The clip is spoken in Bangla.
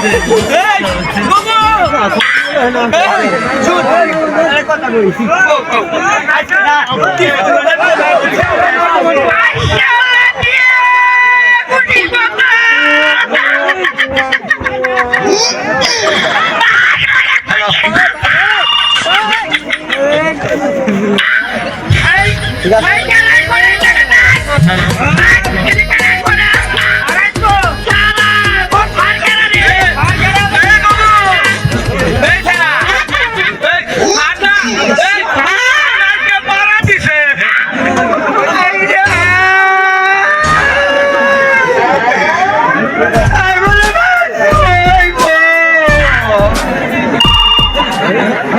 Hey! Go, go! Hey! Shoot! কথা বলছি ঠিক আছে